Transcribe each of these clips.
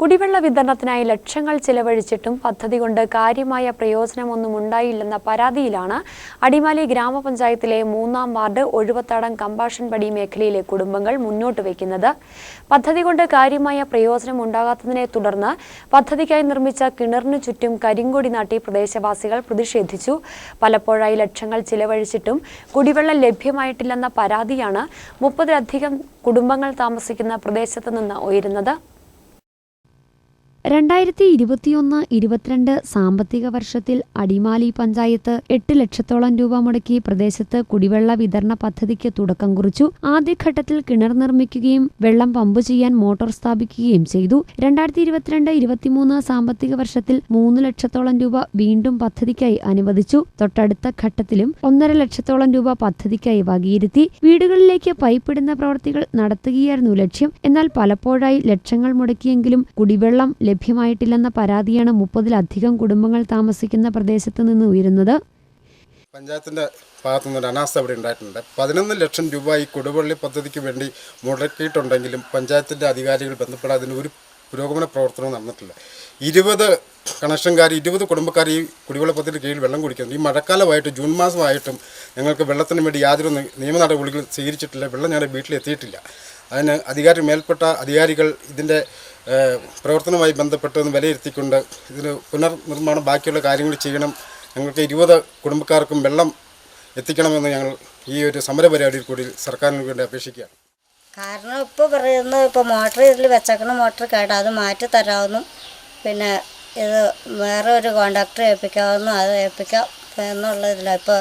കുടിവെള്ള വിതരണത്തിനായി ലക്ഷങ്ങൾ ചിലവഴിച്ചിട്ടും പദ്ധതി കൊണ്ട് കാര്യമായ പ്രയോജനമൊന്നും ഉണ്ടായില്ലെന്ന പരാതിയിലാണ് അടിമാലി ഗ്രാമപഞ്ചായത്തിലെ മൂന്നാം വാർഡ് ഒഴുവത്താടം കമ്പാഷൻപടി മേഖലയിലെ കുടുംബങ്ങൾ മുന്നോട്ട് വയ്ക്കുന്നത്. പദ്ധതി കൊണ്ട് കാര്യമായ പ്രയോജനം ഉണ്ടാകാത്തതിനെ തുടർന്ന് പദ്ധതിക്കായി നിർമ്മിച്ച കിണറിനു ചുറ്റും കരിങ്കൊടി നാട്ടി പ്രദേശവാസികൾ പ്രതിഷേധിച്ചു. പലപ്പോഴായി ലക്ഷങ്ങൾ ചിലവഴിച്ചിട്ടും കുടിവെള്ളം ലഭ്യമായിട്ടില്ലെന്ന പരാതിയാണ് മുപ്പതിലധികം കുടുംബങ്ങൾ താമസിക്കുന്ന പ്രദേശത്ത് നിന്ന് ഉയരുന്നത്. രണ്ടായിരത്തി ഇരുപത്തിയൊന്ന് ഇരുപത്തിരണ്ട് സാമ്പത്തിക വർഷത്തിൽ അടിമാലി പഞ്ചായത്ത് എട്ട് ലക്ഷത്തോളം രൂപ മുടക്കി പ്രദേശത്ത് കുടിവെള്ള വിതരണ പദ്ധതിക്ക് തുടക്കം കുറിച്ചു. ആദ്യഘട്ടത്തിൽ കിണർ നിർമ്മിക്കുകയും വെള്ളം പമ്പ് ചെയ്യാൻ മോട്ടോർ സ്ഥാപിക്കുകയും ചെയ്തു. രണ്ടായിരത്തി ഇരുപത്തിരണ്ട് ഇരുപത്തിമൂന്ന് സാമ്പത്തിക വർഷത്തിൽ മൂന്ന് ലക്ഷത്തോളം രൂപ വീണ്ടും പദ്ധതിക്കായി അനുവദിച്ചു. തൊട്ടടുത്ത ഘട്ടത്തിലും ഒന്നര ലക്ഷത്തോളം രൂപ പദ്ധതിക്കായി വകയിരുത്തി. വീടുകളിലേക്ക് പൈപ്പ് ഇടുന്ന പ്രവൃത്തികൾ നടത്തുകയായിരുന്നു ലക്ഷ്യം. എന്നാൽ പലപ്പോഴായി ലക്ഷങ്ങൾ മുടക്കിയെങ്കിലും കുടിവെള്ളം ലഭ്യമായിട്ടില്ലെന്ന പരാതിയാണ് മുപ്പതിലധികം കുടുംബങ്ങൾ താമസിക്കുന്ന പ്രദേശത്ത് നിന്ന് ഉയരുന്നത്. പഞ്ചായത്തിന്റെ ഭാഗത്തു നിന്നൊരു അനാസ്ഥ അവിടെ ഉണ്ടായിട്ടുണ്ട്. പതിനൊന്ന് ലക്ഷം രൂപ ഈ കുടിവെള്ളി പദ്ധതിക്ക് വേണ്ടി മുടക്കിയിട്ടുണ്ടെങ്കിലും പഞ്ചായത്തിന്റെ അധികാരികൾ ബന്ധപ്പെടാതെ ഒരു പുരോഗമന പ്രവർത്തനവും നടന്നിട്ടില്ല. ഇരുപത് കണക്ഷൻകാർ ഇരുപത് കുടുംബക്കാർ ഈ കുടിവെള്ള പദ്ധതിയുടെ കീഴിൽ വെള്ളം കുടിക്കുന്നു. ഈ മഴക്കാലമായിട്ട് ജൂൺ മാസമായിട്ടും ഞങ്ങൾക്ക് വെള്ളത്തിന് വേണ്ടി യാതൊരു നിയമ നടപടികളും സ്വീകരിച്ചിട്ടില്ല. വെള്ളം ഞങ്ങളുടെ വീട്ടിലെത്തിയിട്ടില്ല. അതിന് അധികാരി മേൽപ്പെട്ട അധികാരികൾ ഇതിന്റെ പ്രവർത്തനവുമായി ബന്ധപ്പെട്ടതെന്ന് വിലയിരുത്തിക്കൊണ്ട് ഇതിന് പുനർനിർമ്മാണം ബാക്കിയുള്ള കാര്യങ്ങൾ ചെയ്യണം. ഞങ്ങൾക്ക് ഇരുപത് കുടുംബക്കാർക്കും വെള്ളം എത്തിക്കണമെന്ന് ഞങ്ങൾ ഈ ഒരു സമരപരിപാടിയിൽ കൂടി സർക്കാരിന് വേണ്ടി അപേക്ഷിക്കുകയാണ്. കാരണം ഇപ്പോൾ പറയുന്നത് ഇപ്പോൾ മോട്ടർ ഇതിൽ വെച്ചേക്കണം മോട്ടർ കേടാ അത് മാറ്റി തരാമെന്നും പിന്നെ ഇത് വേറെ ഒരു കോണ്ടാക്ടറെ ഏൽപ്പിക്കാമെന്നും അത് ഏൽപ്പിക്കാം എന്നുള്ളതില്ല ഇപ്പോൾ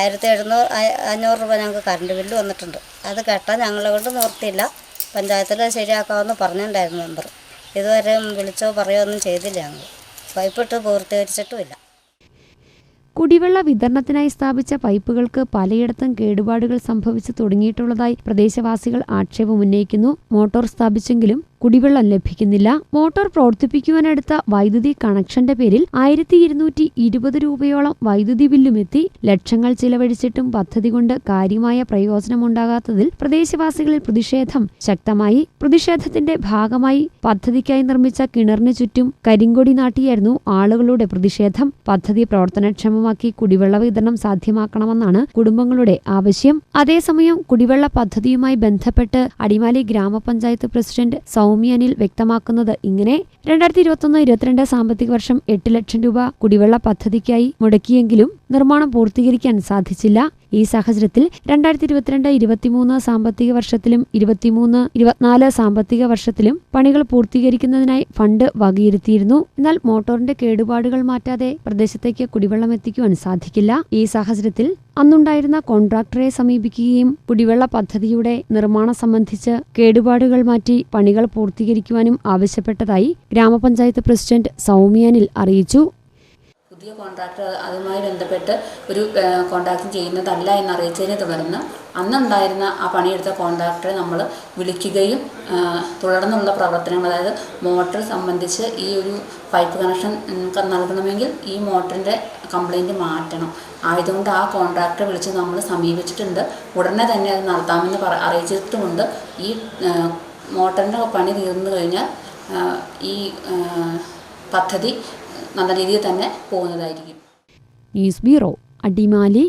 ആയിരത്തി എഴുന്നൂറ് അഞ്ഞൂറ് രൂപ ഞങ്ങൾക്ക് കറണ്ട് ബില്ല് വന്നിട്ടുണ്ട്. അത് കെട്ടാൻ ഞങ്ങളെ കൊണ്ട് നിർത്തിയില്ല പഞ്ചായത്തിൽ ശരിയാക്കാമെന്ന് പറഞ്ഞിട്ടുണ്ടായിരുന്നു മെമ്പർ ഇതുവരെ വിളിച്ചോ പറയോ ഒന്നും ചെയ്തില്ല ഞങ്ങൾ പൈപ്പിട്ട് പൂർത്തീകരിച്ചിട്ടുമില്ല. കുടിവെള്ള വിതരണത്തിനായി സ്ഥാപിച്ച പൈപ്പുകൾക്ക് പലയിടത്തും കേടുപാടുകൾ സംഭവിച്ചു തുടങ്ങിയിട്ടുള്ളതായി പ്രദേശവാസികൾ ആക്ഷേപമുന്നയിക്കുന്നു മോട്ടോർ സ്ഥാപിച്ചെങ്കിലും കുടിവെള്ളം ലഭിക്കുന്നില്ല. മോട്ടോർ പ്രവർത്തിപ്പിക്കുവാനെടുത്ത വൈദ്യുതി കണക്ഷന്റെ പേരിൽ ആയിരത്തി ഇരുന്നൂറ്റി ഇരുപത് രൂപയോളം വൈദ്യുതി ബില്ലുമെത്തി. ലക്ഷങ്ങൾ ചിലവഴിച്ചിട്ടും പദ്ധതി കൊണ്ട് കാര്യമായ പ്രയോജനമുണ്ടാകാത്തതിൽ പ്രദേശവാസികളിൽ പ്രതിഷേധം ശക്തമായി. പ്രതിഷേധത്തിന്റെ ഭാഗമായി പദ്ധതിക്കായി നിർമ്മിച്ച കിണറിന് ചുറ്റും കരിങ്കൊടി നാട്ടിയായിരുന്നു ആളുകളുടെ പ്രതിഷേധം. പദ്ധതി പ്രവർത്തനക്ഷമമാക്കി കുടിവെള്ള വിതരണം സാധ്യമാക്കണമെന്നാണ് കുടുംബങ്ങളുടെ ആവശ്യം. അതേസമയം കുടിവെള്ള പദ്ധതിയുമായി ബന്ധപ്പെട്ട് അടിമാലി ഗ്രാമപഞ്ചായത്ത് പ്രസിഡന്റ് സൗമ്യ അനിൽ വ്യക്തമാക്കുന്നത് ഇങ്ങനെ രണ്ടായിരത്തി ഇരുപത്തൊന്ന് ഇരുപത്തിരണ്ട് സാമ്പത്തിക വർഷം എട്ട് ലക്ഷം രൂപ കുടിവെള്ള പദ്ധതിക്കായി മുടക്കിയെങ്കിലും നിർമ്മാണം പൂർത്തീകരിക്കാൻ സാധിച്ചില്ല. ഈ സാഹചര്യത്തിൽ രണ്ടായിരത്തി ഇരുപത്തിരണ്ട് ഇരുപത്തിമൂന്ന് സാമ്പത്തിക വർഷത്തിലും ഇരുപത്തിമൂന്ന് ഇരുപത്തിനാല് സാമ്പത്തിക വർഷത്തിലും പണികൾ പൂർത്തീകരിക്കുന്നതിനായി ഫണ്ട് വകയിരുത്തിയിരുന്നു. എന്നാൽ മോട്ടോറിന്റെ കേടുപാടുകൾ മാറ്റാതെ പ്രദേശത്തേക്ക് കുടിവെള്ളം എത്തിക്കുവാൻ സാധിക്കില്ല. ഈ സാഹചര്യത്തിൽ അന്നുണ്ടായിരുന്ന കോൺട്രാക്ടറെ സമീപിക്കുകയും കുടിവെള്ള പദ്ധതിയുടെ നിർമ്മാണം സംബന്ധിച്ച് കേടുപാടുകൾ മാറ്റി പണികൾ പൂർത്തീകരിക്കുവാനും ആവശ്യപ്പെട്ടതായി ഗ്രാമപഞ്ചായത്ത് പ്രസിഡന്റ് സൗമ്യാനിൽ അറിയിച്ചു. പുതിയ കോൺട്രാക്ടർ അതുമായി ബന്ധപ്പെട്ട് ഒരു കോൺട്രാക്ട് ചെയ്യുന്നതല്ല എന്ന് അറിയിച്ചതിനെ തുടർന്ന് അന്നുണ്ടായിരുന്ന ആ പണിയെടുത്ത കോൺട്രാക്ടറെ നമ്മൾ വിളിക്കുകയും തുടർന്നുള്ള പ്രവർത്തനങ്ങൾ അതായത് മോട്ടർ സംബന്ധിച്ച് ഈ ഒരു പൈപ്പ് കണക്ഷൻ നൽകണമെങ്കിൽ ഈ മോട്ടറിന്റെ കംപ്ലൈന്റ് മാറ്റണം. ആയതുകൊണ്ട് ആ കോൺട്രാക്ടറെ വിളിച്ച് നമ്മൾ സമീപിച്ചിട്ടുണ്ട്. ഉടനെ തന്നെ അത് നടത്താമെന്ന് പറ അറിയിച്ചിട്ടുമുണ്ട്. ഈ മോട്ടറിന്റെ പണി തീർന്നു കഴിഞ്ഞാൽ ഈ പദ്ധതി നല്ല രീതിയിൽ തന്നെ പോകുന്നതായിരിക്കും. News bureau Adimali